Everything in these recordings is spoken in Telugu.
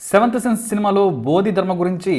సెవెంత్ సెన్స్ సినిమాలో బోధి ధర్మ గురించి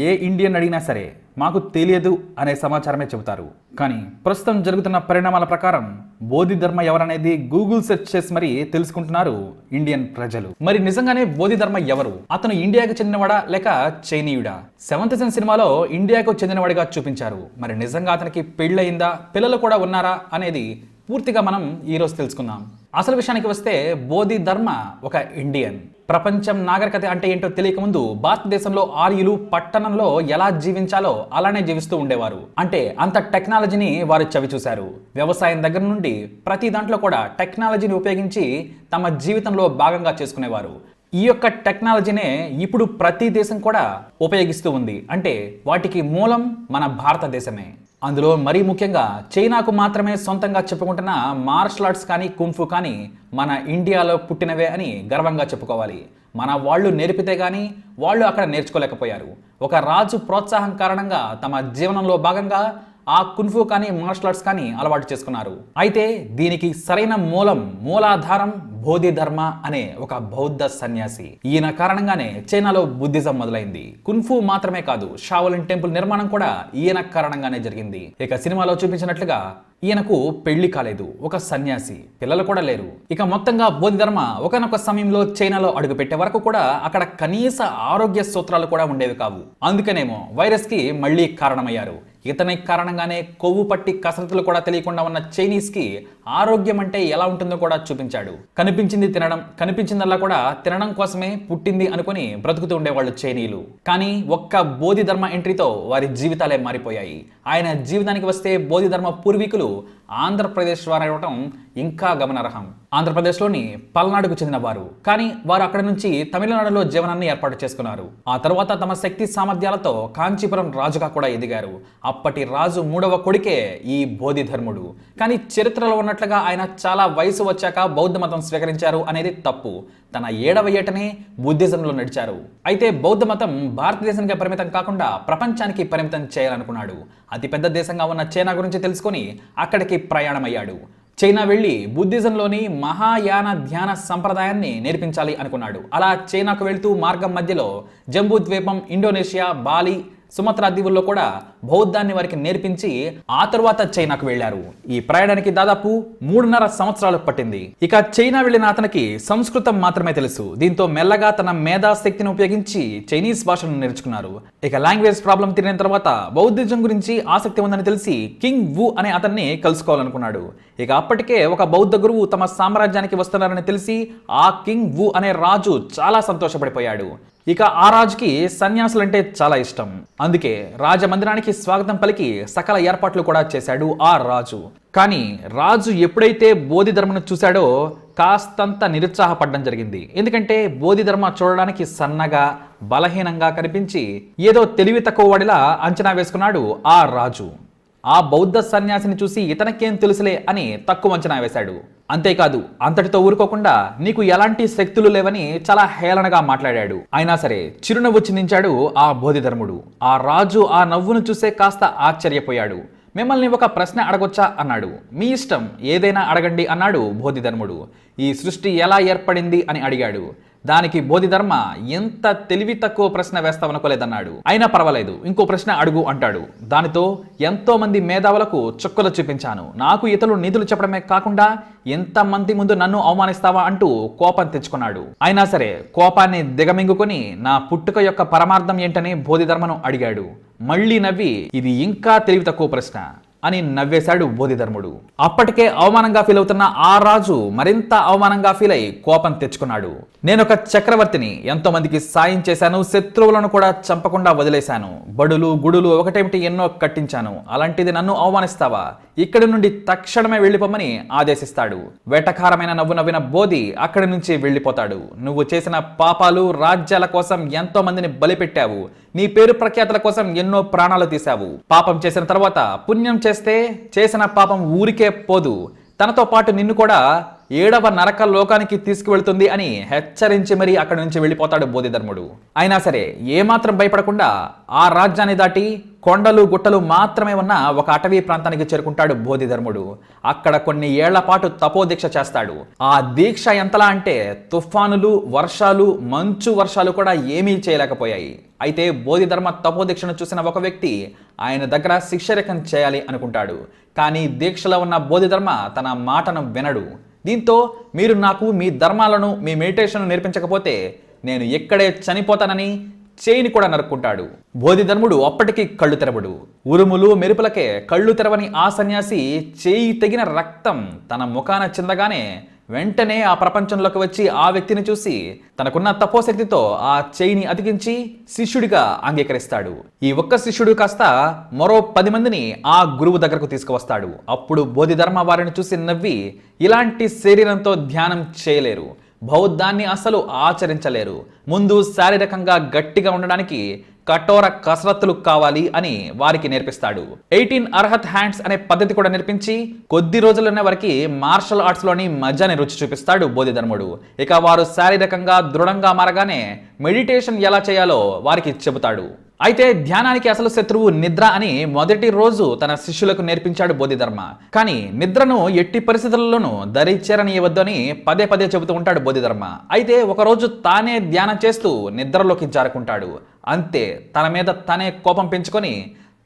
ఏ ఇండియన్ అడిగినా సరే మాకు తెలియదు అనే సమాచారమే చెబుతారు. కానీ ప్రస్తుతం జరుగుతున్న పరిణామాల ప్రకారం బోధి ధర్మ ఎవరనేది గూగుల్ సెర్చ్ చేసి మరీ తెలుసుకుంటున్నారు ఇండియన్ ప్రజలు. మరి నిజంగానే బోధి ధర్మ ఎవరు? అతను ఇండియాకు చెందినవాడా లేక చైనీయుడా? సెవెంత్ సెన్స్ సినిమాలో ఇండియాకు చెందినవాడిగా చూపించారు. మరి నిజంగా అతనికి పెళ్ళయిందా? పిల్లలు కూడా ఉన్నారా? అనేది పూర్తిగా మనం ఈరోజు తెలుసుకుందాం. అసలు విషయానికి వస్తే బోధి ధర్మ ఒక ఇండియన్. ప్రపంచం నాగరికత అంటే ఏంటో తెలియక ముందు భారతదేశంలో ఆర్యులు పట్టణంలో ఎలా జీవించాలో అలానే జీవిస్తూ ఉండేవారు. అంటే అంత టెక్నాలజీని వారు చవి చూశారు. వ్యవసాయం దగ్గర నుండి ప్రతి దాంట్లో కూడా టెక్నాలజీని ఉపయోగించి తమ జీవితంలో భాగంగా చేసుకునేవారు. ఈ యొక్క టెక్నాలజీనే ఇప్పుడు ప్రతి దేశం కూడా ఉపయోగిస్తూ ఉంది. అంటే వాటికి మూలం మన భారతదేశమే. అందులో మరీ ముఖ్యంగా చైనాకు మాత్రమే సొంతంగా చెప్పుకుంటున్న మార్షల్ ఆర్ట్స్ కానీ కుంఫు కానీ మన ఇండియాలో పుట్టినవే అని గర్వంగా చెప్పుకోవాలి. మన వాళ్ళు నేర్పితే కానీ వాళ్ళు అక్కడ నేర్చుకోలేకపోయారు. ఒక రాజు ప్రోత్సాహం కారణంగా తమ జీవనంలో భాగంగా ఆ కున్ఫు కానీ మార్షల్ ఆర్ట్స్ కానీ అలవాటు చేసుకున్నారు. అయితే దీనికి సరైన మూలం మూలాధారం బోధి ధర్మ అనే ఒక బౌద్ధ సన్యాసి. ఈయన కారణంగానే చైనాలో బుద్ధిజం మొదలైంది. కున్ఫు మాత్రమే కాదు షావలిన్ టెంపుల్ నిర్మాణం కూడా ఈయన కారణంగానే జరిగింది. ఇక సినిమాలో చూపించినట్లుగా ఈయనకు పెళ్ళి కాలేదు ఒక సన్యాసి. పిల్లలు కూడా లేరు. ఇక మొత్తంగా బోధి ధర్మ ఒకనొక సమయంలో చైనాలో అడుగుపెట్టే వరకు కూడా అక్కడ కనీస ఆరోగ్య సూత్రాలు కూడా ఉండేవి కావు. అందుకనేమో వైరస్కి మళ్ళీ కారణమయ్యారు. ఇతని కారణంగానే కొవ్వు పట్టి కసరత్తులు కూడా తెలియకుండా ఉన్న చైనీస్కి ఆరోగ్యం అంటే ఎలా ఉంటుందో కూడా చూపించాడు. కనిపించింది తినడం కనిపించిందల్లా కూడా తినడం కోసమే పుట్టింది అనుకుని బ్రతుకుతూ ఉండేవాళ్ళు చైనీయులు కానీ ఒక్క బోధి ధర్మ ఎంట్రీతో వారి జీవితాలే మారిపోయాయి. ఆయన జీవితానికి వస్తే బోధి ధర్మ పూర్వీకులు ఆంధ్రప్రదేశ్ వారవటం ఇంకా గమనార్హం. ఆంధ్రప్రదేశ్లోని పల్నాడుకు చెందిన వారు. కానీ వారు అక్కడి నుంచి తమిళనాడులో జీవనాన్ని ఏర్పాటు చేసుకున్నారు. ఆ తర్వాత తమ శక్తి సామర్థ్యాలతో కాంచీపురం రాజుగా కూడా ఎదిగారు. అప్పటి రాజు మూడవ కొడుకే ఈ బోధిధర్ముడు. కానీ చరిత్రలో ఉన్నట్లుగా ఆయన చాలా వయసు వచ్చాక బౌద్ధ మతం స్వీకరించారు అనేది తప్పు. తన ఏడవ ఏటనే బుద్ధిజంలో నడిచారు. అయితే బౌద్ధ మతం భారతదేశానికి పరిమితం కాకుండా ప్రపంచానికి పరిమితం చేయాలనుకున్నాడు. అతిపెద్ద దేశంగా ఉన్న చైనా గురించి తెలుసుకొని అక్కడికి ప్రయాణమయ్యాడు. చైనా వెళ్ళి బుద్ధిజంలోని మహాయాన ధ్యాన సంప్రదాయాన్ని నేర్పించాలి అనుకున్నాడు. అలా చైనాకు వెళ్తూ మార్గం మధ్యలో జంబూ ద్వీపం ఇండోనేషియా బాలి సుమత్రా దీవుల్లో కూడా బౌద్ధాన్ని వారికి నేర్పించి ఆ తర్వాత చైనాకు వెళ్ళారు ఈ ప్రయాణానికి దాదాపు మూడున్నర సంవత్సరాలు పట్టింది. ఇక చైనా వెళ్ళిన అతనికి సంస్కృతం మాత్రమే తెలుసు. దీంతో మెల్లగా తన మేధాశక్తిని ఉపయోగించి చైనీస్ భాషను నేర్చుకున్నారు. ఇక లాంగ్వేజ్ ప్రాబ్లం తీరిన తర్వాత బౌద్ధిజం గురించి ఆసక్తి ఉందని తెలిసి కింగ్ వు అనే అతన్ని కలుసుకోవాలనుకున్నాడు. ఇక అప్పటికే ఒక బౌద్ధ గురువు తమ సామ్రాజ్యానికి వస్తున్నారని తెలిసి ఆ కింగ్ వు అనే రాజు చాలా సంతోషపడిపోయాడు. ఇక ఆ రాజుకి సన్యాసులంటే చాలా ఇష్టం. అందుకే రాజమందిరానికి స్వాగతం పలికి సకల ఏర్పాట్లు కూడా చేశాడు ఆ రాజు. కానీ రాజు ఎప్పుడైతే బోధి ధర్మను చూశాడో కాస్తంత నిరుత్సాహపడడం జరిగింది. ఎందుకంటే బోధి ధర్మ చూడడానికి సన్నగా బలహీనంగా కనిపించి ఏదో తెలివి తక్కువ వాడిలా అంచనా వేసుకున్నాడు ఆ రాజు. ఆ బౌద్ధ సన్యాసిని చూసి ఇతనకేం తెలుసులే అని తక్కువ అంచనా వేశాడు. అంతేకాదు అంతటితో ఊరుకోకుండా నీకు ఎలాంటి శక్తులు లేవని చాలా హేళనగా మాట్లాడాడు. అయినా సరే చిరునవ్వు చిందించాడు ఆ బోధిధర్ముడు. ఆ రాజు ఆ నవ్వును చూసే కాస్త ఆశ్చర్యపోయాడు. మిమ్మల్ని ఒక ప్రశ్న అడగొచ్చా? అన్నాడు. మీ ఇష్టం ఏదైనా అడగండి అన్నాడు బోధిధర్ముడు. ఈ సృష్టి ఎలా ఏర్పడింది? అని అడిగాడు. దానికి బోధిధర్మ ఎంత తెలివి తక్కువ ప్రశ్న వేస్తావనుకోలేదన్నాడు. అయినా పర్వాలేదు ఇంకో ప్రశ్న అడుగు అంటాడు. దానితో ఎంతో మంది మేధావులకు చుక్కలు చూపించాను. నాకు ఇతరులు నిధులు చెప్పడమే కాకుండా ఎంతమంది ముందు నన్ను అవమానిస్తావా అంటూ కోపం తెచ్చుకున్నాడు. అయినా సరే కోపాన్ని దిగమింగుకొని నా పుట్టుక యొక్క పరమార్థం ఏంటని బోధిధర్మను అడిగాడు. మళ్ళీ నవ్వి ఇది ఇంకా తెలివి తక్కువ ప్రశ్న. అని నవ్వేశాడు బోధిధర్ముడు. అప్పటికే అవమానంగా ఫీల్ అవుతున్న ఆ రాజు మరింత అవమానంగా ఫీల్ అయి కోపం తెచ్చుకున్నాడు. నేను ఒక చక్రవర్తిని ఎంతో మందికి సాయం చేశాను శత్రువులను కూడా చంపకుండా వదిలేశాను. బడులు గుడులు ఒకటేమిటి ఎన్నో కట్టించాను. అలాంటిది నన్ను అవమానిస్తావా? ఇక్కడి నుండి తక్షణమే వెళ్ళిపోమని ఆదేశిస్తాడు. వెటకారమైన నవ్వు నవ్విన బోధి అక్కడి నుంచి వెళ్ళిపోతాడు. నువ్వు చేసిన పాపాలు రాజ్యాల కోసం ఎంతో మందిని బలిపెట్టావు. నీ పేరు ప్రఖ్యాతుల కోసం ఎన్నో ప్రాణాలు తీశావు. పాపం చేసిన తర్వాత పుణ్యం చేస్తే చేసిన పాపం ఊరికే పోదు. తనతో పాటు నిన్ను కూడా ఏడవ నరక లోకానికి తీసుకువెళ్తుంది అని హెచ్చరించి మరీ అక్కడి నుంచి వెళ్ళిపోతాడు బోధిధర్ముడు. అయినా సరే ఏమాత్రం భయపడకుండా ఆ రాజ్యాన్ని దాటి కొండలు గుట్టలు మాత్రమే ఉన్న ఒక అటవీ ప్రాంతానికి చేరుకుంటాడు బోధిధర్ముడు. అక్కడ కొన్ని ఏళ్ళ పాటు తపోదీక్ష చేస్తాడు. ఆ దీక్ష ఎంతలా అంటే తుఫానులు వర్షాలు మంచు వర్షాలు కూడా ఏమీ చేయలేకపోయాయి. అయితే బోధిధర్మ తపోదీక్షను చూసిన ఒక వ్యక్తి ఆయన దగ్గర శిక్షరేఖం చేయాలి అనుకుంటాడు. కానీ దీక్షలో ఉన్న బోధిధర్మ తన మాటను వినడు. దీంతో మీరు నాకు మీ ధర్మాలను మీ మెడిటేషన్ నేర్పించకపోతే నేను ఎక్కడే చనిపోతానని చేయిని కూడా నరుక్కుంటాడు. బోధిధర్ముడు అప్పటికి కళ్ళు తెరవడు. ఉరుములు మెరుపులకే కళ్ళు తెరవని ఆ సన్యాసి చేయి తెగిన రక్తం తన ముఖాన చిందగానే వెంటనే ఆ ప్రపంచంలోకి వచ్చి ఆ వ్యక్తిని చూసి తనకున్న తపోశక్తితో ఆ చేయిని అతికించి శిష్యుడిగా అంగీకరిస్తాడు. ఈ ఒక్క శిష్యుడు కాస్త మరో పది మందిని ఆ గురువు దగ్గరకు తీసుకువస్తాడు. అప్పుడు బోధిధర్మ వారిని చూసి నవ్వి ఇలాంటి శరీరంతో ధ్యానం చేయలేరు. బౌద్ధాన్ని అసలు ఆచరించలేరు. ముందు శారీరకంగా గట్టిగా ఉండడానికి కఠోర కసరత్తులు కావాలి అని వారికి నేర్పిస్తాడు. ఎయిటీన్ అర్హత్ హ్యాండ్స్ అనే పద్ధతి కూడా నేర్పించి కొద్ది రోజులనే వారికి మార్షల్ ఆర్ట్స్లోని మజాని రుచి చూపిస్తాడు బోధిధర్ముడు. ఇక వారు శారీరకంగా దృఢంగా మారగానే మెడిటేషన్ ఎలా చేయాలో వారికి చెబుతాడు. అయితే ధ్యానానికి అసలు శత్రువు నిద్ర అని మొదటి రోజు తన శిష్యులకు నేర్పించాడు బోధిధర్మ. కానీ నిద్రను ఎట్టి పరిస్థితుల్లోనూ దరిచేరనీయవద్దు అని పదే పదే చెబుతూ ఉంటాడు బోధిధర్మ. అయితే ఒకరోజు తానే ధ్యానం చేస్తూ నిద్రలోకి జారుకుంటాడు. అంతే తన మీద తనే కోపం పెంచుకొని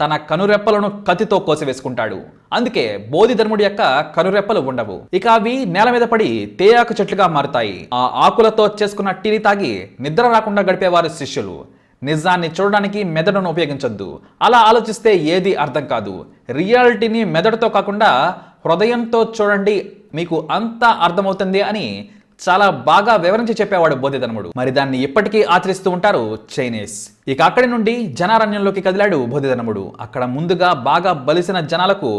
తన కనురెప్పలను కత్తితో కోసివేసుకుంటాడు. అందుకే బోధిధర్ముడి యొక్క కనురెప్పలు ఉండవు. ఇక అవి నేల మీద పడి తేయాకు చెట్లుగా మారుతాయి. ఆ ఆకులతో చేసుకున్న టీని తాగి నిద్ర రాకుండా గడిపేవారు శిష్యులు. నిజాన్ని చూడడానికి మెదడును ఉపయోగించొద్దు. అలా ఆలోచిస్తే ఏది అర్థం కాదు. రియాలిటీని మెదడుతో కాకుండా హృదయంతో చూడండి మీకు అంతా అర్థమవుతుంది అని చాలా బాగా వివరించి చెప్పేవాడు బోధిధర్ముడు మరి దాన్ని ఇప్పటికీ ఆచరిస్తూ ఉంటారు చైనీస్. ఇక అక్కడి నుండి జనారణ్యంలోకి కదిలాడు బోధిధర్ముడు అక్కడ ముందుగా బాగా బలిసిన జనాలకు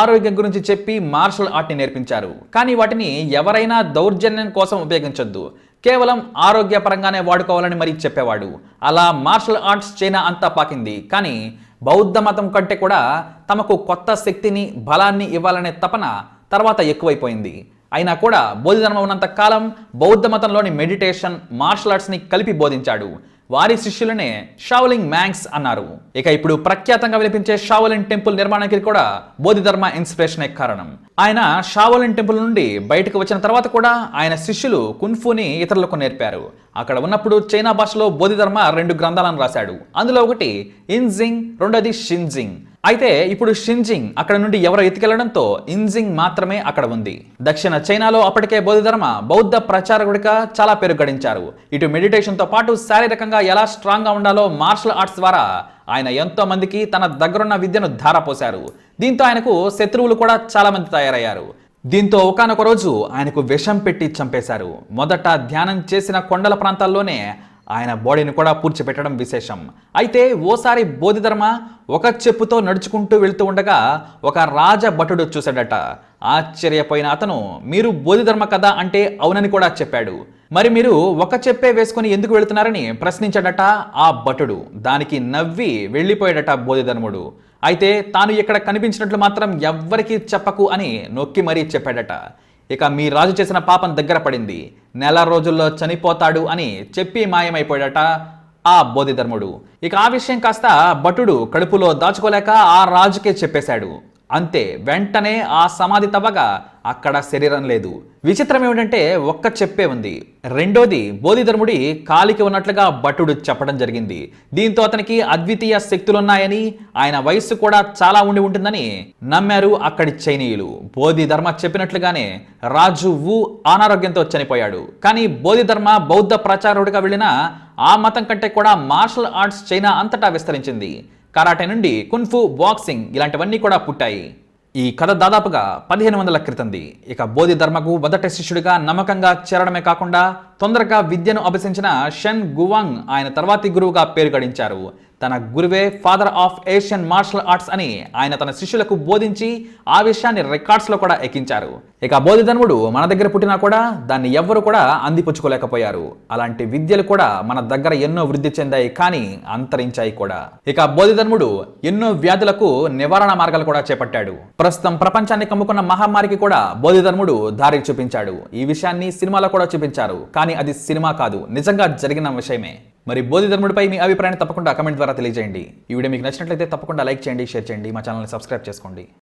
ఆరోగ్యం గురించి చెప్పి మార్షల్ ఆర్ట్ని నేర్పించారు. కానీ వాటిని ఎవరైనా దౌర్జన్యం కోసం ఉపయోగించొద్దు. కేవలం ఆరోగ్యపరంగానే వాడుకోవాలని మరీ చెప్పేవాడు. అలా మార్షల్ ఆర్ట్స్ చైనా అంతా పాకింది. కానీ బౌద్ధ మతం కంటే కూడా తమకు కొత్త శక్తిని బలాన్ని ఇవ్వాలనే తపన తర్వాత ఎక్కువైపోయింది. అయినా కూడా బోధిధర్మం ఉన్నంత కాలం బౌద్ధ మతంలోని మెడిటేషన్ మార్షల్ ఆర్ట్స్ని కలిపి బోధించాడు. వారి శిష్యులనే షావలింగ్ మ్యాంగ్స్ అన్నారు. ఇక ఇప్పుడు ప్రఖ్యాతంగా వినిపించే షావలిన్ టెంపుల్ నిర్మాణానికి కూడా బోధిధర్మ ఇన్స్పిరేషనే కారణం. ఆయన షావలిన్ టెంపుల్ నుండి బయటకు వచ్చిన తర్వాత కూడా ఆయన శిష్యులు కున్ఫుని ఇతరులకు నేర్పారు. అక్కడ ఉన్నప్పుడు చైనా భాషలో బోధిధర్మ రెండు గ్రంథాలను రాశాడు. అందులో ఒకటి ఇన్జింగ్ రెండోది షిన్జింగ్. అయితే ఇప్పుడు షింజింగ్ అక్కడ నుండి ఎవరో ఎత్తుకెళ్ళడంతో ఇన్జింగ్ మాత్రమే అక్కడ ఉంది. దక్షిణ చైనాలో అప్పటికే బోధిధర్మ బౌద్ధ ప్రచారకుడిగా చాలా పేరు గడించారు. ఇటు మెడిటేషన్తో పాటు శారీరకంగా ఎలా స్ట్రాంగ్గా ఉండాలో మార్షల్ ఆర్ట్స్ ద్వారా ఆయన ఎంతో మందికి తన దగ్గరున్న విద్యను ధారపోశారు. దీంతో ఆయనకు శత్రువులు కూడా చాలా మంది తయారయ్యారు. దీంతో ఒకనొక రోజు ఆయనకు విషం పెట్టి చంపేశారు. మొదట ధ్యానం చేసిన కొండల ప్రాంతాల్లోనే ఆయన బాడీని కూడా పూడ్చిపెట్టడం విశేషం. అయితే ఓసారి బోధిధర్మ ఒక చెప్పుతో నడుచుకుంటూ వెళ్తూ ఉండగా ఒక రాజ భటుడు చూశాడట. ఆశ్చర్యపోయిన అతను మీరు బోధిధర్మ కదా అంటే అవునని కూడా చెప్పాడు. మరి మీరు ఒక చెప్పే వేసుకొని ఎందుకు వెళుతున్నారని ప్రశ్నించాడట ఆ భటుడు. దానికి నవ్వి వెళ్ళిపోయాడట బోధిధర్ముడు. అయితే తాను ఇక్కడ కనిపించినట్లు మాత్రం ఎవ్వరికీ చెప్పకు అని నొక్కి మరీ చెప్పాడట. ఇక మీ రాజు చేసిన పాపం దగ్గర పడింది. నెల రోజుల్లో చనిపోతాడు అని చెప్పి మాయమైపోయాడట ఆ బోధిధర్ముడు. ఇక ఆ విషయం కాస్త భటుడు కడుపులో దాచుకోలేక ఆ రాజుకే చెప్పేశాడు. అంతే వెంటనే ఆ సమాధి తవ్వగా అక్కడ శరీరం లేదు. విచిత్రం ఏమిటంటే ఒక్క చెప్పే ఉంది. రెండోది బోధిధర్ముడి కాలికి ఉన్నట్లుగా భటుడు చెప్పడం జరిగింది. దీంతో అతనికి అద్వితీయ శక్తులున్నాయని ఆయన వయస్సు కూడా చాలా ఉండి ఉంటుందని నమ్మారు అక్కడి చైనీయులు. బోధిధర్మ చెప్పినట్లుగానే రాజు వు అనారోగ్యంతో చనిపోయాడు. కానీ బోధిధర్మ బౌద్ధ ప్రచారుడిగా వెళ్ళిన ఆ మతం కంటే కూడా మార్షల్ ఆర్ట్స్ చైనా అంతటా విస్తరించింది. కరాటే నుండి కున్ఫు బాక్సింగ్ ఇలాంటివన్నీ కూడా పుట్టాయి. ఈ కథ దాదాపుగా పదిహేను వందల క్రితంది. ఇక బోధి ధర్మకు మొదటి శిష్యుడిగా నమ్మకంగా చేరడమే కాకుండా తొందరగా విద్యను అభ్యసించిన షెన్ గువాంగ్ ఆయన తర్వాతి గురువుగా పేరు గడించారు. తన గురువే father of Asian martial arts అని ఆయన తన శిష్యులకు బోధించి ఆ విషయాన్ని రికార్డ్స్లో కూడా ఎక్కించారు. ఇక బోధిధర్ముడు మన దగ్గర పుట్టినా కూడా దాన్ని ఎవ్వరు కూడా అందిపుచ్చుకోలేకపోయారు. అలాంటి విద్యలు కూడా మన దగ్గర ఎన్నో వృద్ధి చెందాయి కానీ అంతరించాయి కూడా. ఇక బోధిధర్ముడు ఎన్నో వ్యాధులకు నివారణ మార్గాలు కూడా చేపట్టాడు. ప్రస్తుతం ప్రపంచాన్ని కమ్ముకున్న మహమ్మారికి కూడా బోధిధర్ముడు దారి చూపించాడు. ఈ విషయాన్ని సినిమాలో కూడా చూపించారు. కానీ కానీ అది సినిమా కాదు. నిజంగా జరిగిన విషయమే. మరి బోధిధర్ముడిపై మీ అభిప్రాయాన్ని తప్పకుండా కమెంట్ ద్వారా తెలియజేయండి. ఈ వీడియో మీకు నచ్చినట్లయితే తప్పకుండా లైక్ చేయండి షేర్ చేయండి మా ఛానల్ని సబ్స్క్రైబ్ చేసుకోండి.